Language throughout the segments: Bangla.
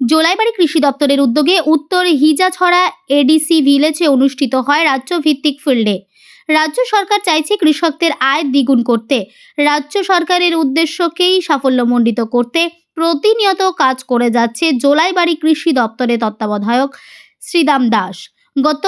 জোলাইবাড়ি কৃষি দপ্তরের উদ্যোগে উত্তর হিজাছড়া এডিসি ভিলেজে অনুষ্ঠিত হয় রাজ্য ভিত্তিক ফিল্ডে রাজ্য সরকার চাইছে কৃষকদের আয় দ্বিগুণ করতে। রাজ্য সরকারের উদ্দেশ্যকেই সাফল্যমণ্ডিত করতে প্রতিনিয়ত কাজ করে যাচ্ছে জোলাইবাড়ি কৃষি দপ্তরের তত্ত্বাবধায়ক শ্রীদাম দাস। গত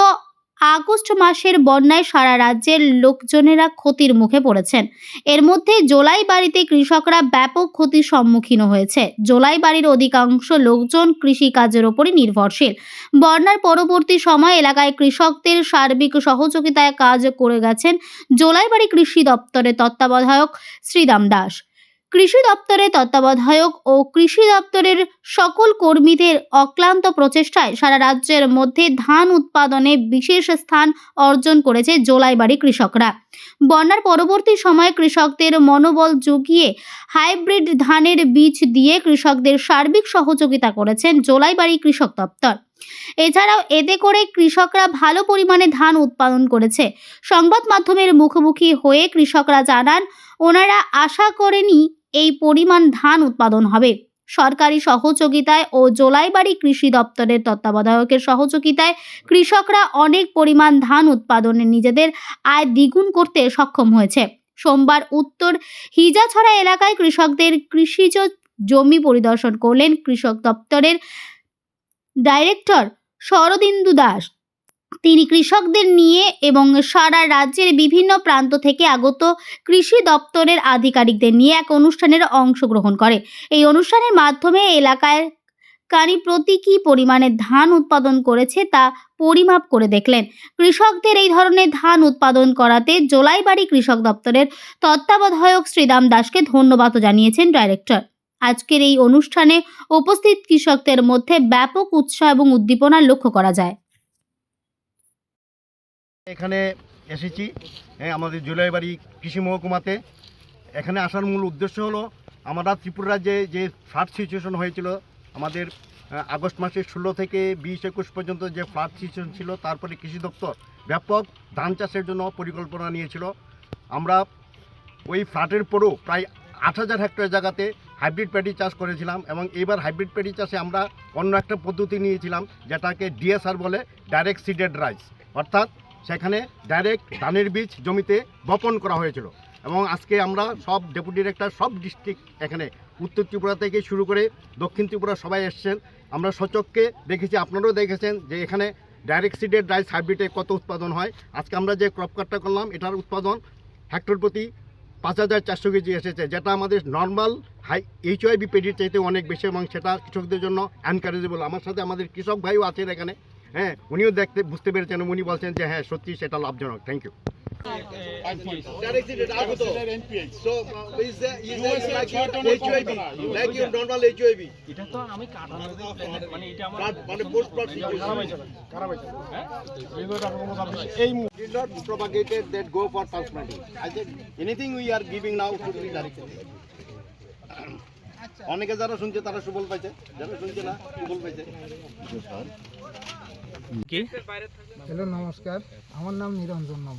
আগস্ট মাসের বন্যায় সারা রাজ্যের লোকজনেরা ক্ষতির মুখে পড়েছেন। এর মধ্যে জোলাই বাড়িতে কৃষকরা ব্যাপক ক্ষতির সম্মুখীন হয়েছে। জোলাই বাড়ির অধিকাংশ লোকজন কৃষিকাজের ওপরই নির্ভরশীল। বন্যার পরবর্তী সময় এলাকায় কৃষকদের সার্বিক সহযোগিতায় কাজ করে গেছেন জোলাই বাড়ি কৃষি দপ্তরের তত্ত্বাবধায়ক শ্রীদাম দাস। কৃষি দপ্তরের তত্ত্বাবধায়ক ও কৃষি দপ্তরের সকল কর্মীদের অক্লান্ত প্রচেষ্টায় সারা রাজ্যের মধ্যে ধান উৎপাদনে বিশেষ স্থান অর্জন করেছে জোলাইবাড়ি কৃষকরা। বন্যার পরবর্তী সময়ে কৃষকদের মনোবল জুগিয়ে হাইব্রিড ধানের বীজ দিয়ে কৃষকদের সার্বিক সহযোগিতা করেছেন জোলাইবাড়ি কৃষক দপ্তর। এছাড়াও এতে করে কৃষকরা ভালো পরিমাণে ধান উৎপাদন করেছে। সংবাদ মাধ্যমের মুখোমুখি হয়ে কৃষকরা জানান ওনারা আশা করেনি এই পরিমাণ ধান উৎপাদন হবে। সরকারি সহযোগিতায় ও জোলাইবাড়ি কৃষি দপ্তরের তত্ত্বাবধায়কের সহযোগিতায় কৃষকরা অনেক পরিমাণ ধান উৎপাদনে নিজেদের আয় দ্বিগুণ করতে সক্ষম হয়েছে। সোমবার উত্তর হিজাছড়া এলাকায় কৃষকদের কৃষিজ জমি পরিদর্শন করলেন কৃষক দপ্তরের ডাইরেক্টর শরদিন্দু দাস। তিনি কৃষকদের নিয়ে এবং সারা রাজ্যের বিভিন্ন প্রান্ত থেকে আগত কৃষি দপ্তরের আধিকারিকদের নিয়ে এক অনুষ্ঠানের অংশগ্রহণ করে। এই অনুষ্ঠানের মাধ্যমে এলাকায় কারি প্রতি কী পরিমাণে ধান উৎপাদন করেছে তা পরিমাপ করে দেখলেন। কৃষকদের এই ধরনের ধান উৎপাদন করাতে জোলাইবাড়ি কৃষক দপ্তরের তত্ত্বাবধায়ক শ্রীদাম দাসকে ধন্যবাদ জানিয়েছেন ডাইরেক্টর। আজকের এই অনুষ্ঠানে উপস্থিত কৃষকদের মধ্যে ব্যাপক উৎসাহ এবং উদ্দীপনা লক্ষ্য করা যায়। এখানে এসেছি। হ্যাঁ, আমাদের জুলাইবাড়ি কৃষি মহকুমাতে। এখানে আসার মূল উদ্দেশ্য হলো আমরা ত্রিপুরা রাজ্যে যে ফ্লাড সিচুয়েশন হয়েছিল আমাদের আগস্ট মাসের ষোলো থেকে বিশ একুশ পর্যন্ত যে ফ্লাড সিচুয়েশন ছিল তারপরে কৃষি দপ্তর ব্যাপক ধান চাষের জন্য পরিকল্পনা নিয়েছিল। আমরা ওই ফ্লাটের পরেও প্রায় আট হাজার হেক্টর জায়গাতে হাইব্রিড প্যাডি চাষ করেছিলাম এবং এবার হাইব্রিড প্যাডি চাষে আমরা অন্য একটা পদ্ধতি নিয়েছিলাম যেটাকে ডিএসআর বলে ডাইরেক্ট সিডেড রাইস। অর্থাৎ সেখানে ডাইরেক্ট ধানের বীজ জমিতে বপন করা হয়েছিল। এবং আজকে আমরা সব ডেপুটি ডিরেক্টর সব ডিস্ট্রিক্ট এখানে উত্তর ত্রিপুরা থেকে শুরু করে দক্ষিণ ত্রিপুরা সবাই এসছেন। আমরা সচককে দেখেছি, আপনারাও দেখেছেন যে এখানে ডাইরেক্ট সিডেড রাইস হাইব্রিডে কত উৎপাদন হয়। আজকে আমরা যে ক্রপ কাটটা করলাম, এটার উৎপাদন হেক্টর প্রতি পাঁচ হাজার চারশো কেজি এসেছে, যেটা আমাদের নর্মাল হাই এইচ এইচওয়াইবি পেডির চাইতে অনেক বেশি এবং সেটা কৃষকদের জন্য এনকারেজেবল আমার সাথে আমাদের কৃষক ভাইও আছেন এখানে। হ্যাঁ উনিও দেখতে বুঝতে পেরেছেন উনি বলছেন যে হ্যাঁ সত্যি সেটা লাভজনক থ্যাংক ইউ uh, এটা তো আমি মানে এটা আমার মানে post plot did not propagated that go for transplanting. I said anything we are giving now should be directed. অনেকে যারা শুনছে তারা সুবল পাইছে। যারা শুনছে না সুবল পাইছে। কি? হ্যালো নমস্কার। আমার নাম নিরঞ্জন নাম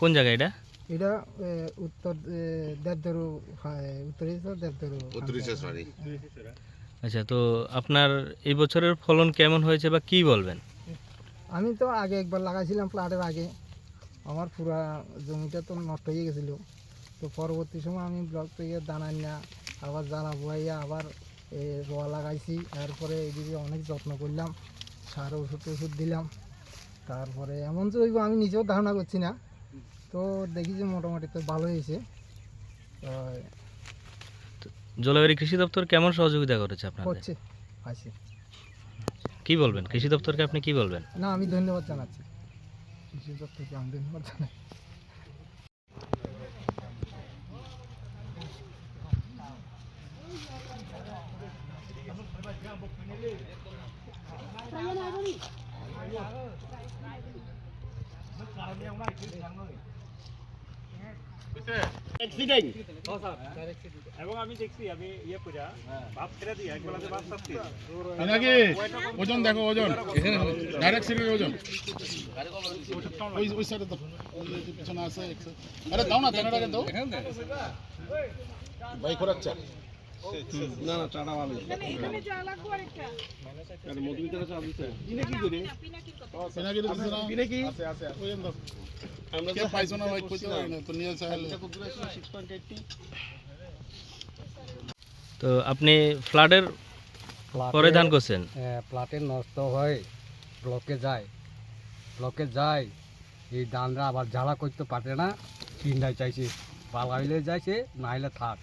কোন জায়গা এটা? এটা উত্তর দেবদারু হয়, উত্তর দেবদারু। আচ্ছা তো আপনার এই বছরের ফলন কেমন হয়েছে বা কি বলবেন? আমি তো আগে একবার লাগাইছিলাম প্লাটের আগে। আমার পুরা জমিটা তো নষ্ট হয়ে গেছিল। তো পরবর্তী সময় আমি ব্লক থেকে দানা না আবার জ্বালা বুয়াইয়া আবার রোয়া লাগাইছি। এরপরে এদিকে অনেক যত্ন করলাম। সার ওষুধ ওষুধ দিলাম। তারপরে এমন যে হইব আমি নিজেও ধারণা করছি না। তো দেখি যে মোটামুটি তো ভালো হয়েছে। তো জলবায়ু কৃষি দপ্তর কেমন সহযোগিতা করেছে আপনাদের? করছে আছে কি বলবেন? কৃষি দপ্তরকে আপনি কি বলবেন? না আমি ধন্যবাদ জানাচ্ছি। কৃষি দপ্তরকে আমি ধন্যবাদ জানাই। এবং আমি দেখছি আমি ইয়ে ছেড়ে দিই চাচ্ছি নাকি ওজন দেখো ওজন। ডাইরেক্ট সিটের ওজন। ওই ওই সাইডে তো পিছনে আছে আরে দাও না তেনাটাকে দাও। ভাই খোরাচ্ছা পিনাকি তো দিছে না পিনাকি আছে আছে আমরা কে পাইছো না ভাই কইতে পারি না তো নিয়ে চাইলে তো আপনি ফ্লাডের পরে ধান করছেন? প্লাটে নষ্ট হয় ব্লকে যায়। ব্লকে যায় এই ধানরা আবার জ্বালা করতে পারে না। চিন্তায় চাইছে বালা হইলে যাইছে না হইলে থাক।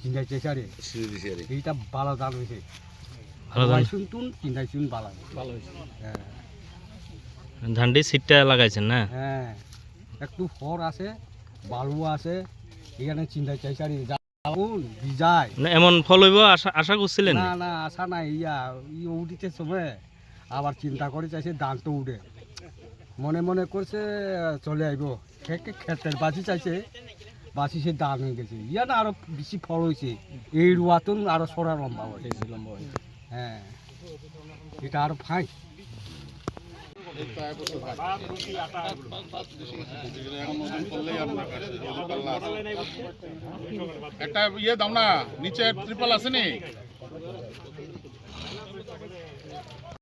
চিন্তায় চাইছে আরে। এইটা বালা ধান হয়েছে ভালো ধান শুনতুন চিন্তায় শুন বালা। ভালো হয়েছে হ্যাঁ। ধানটি সিটটা লাগাইছেন না? হ্যাঁ। একটু আছে বালু আছে এখানে এমন ফল হইব আশা আশা করছিলেন? না না আশা নাই ইয়া ই উঠিতে সময়। আবার চিন্তা করে চাইছে দান তো উঠে। মনে মনে করছে চলে আইব। খেতে খেতের বাসি চাইছে। বাসি সে দান হয়ে গেছে। ইয়া না আরও বেশি ফল হয়েছে। এই রুয়াতন আরও সরা লম্বা হয়েছে। লম্বা হয়েছে। হ্যাঁ। এটা আরও আছে। একটা ইয়ে দাও না নিচে ট্রিপল আছে নি?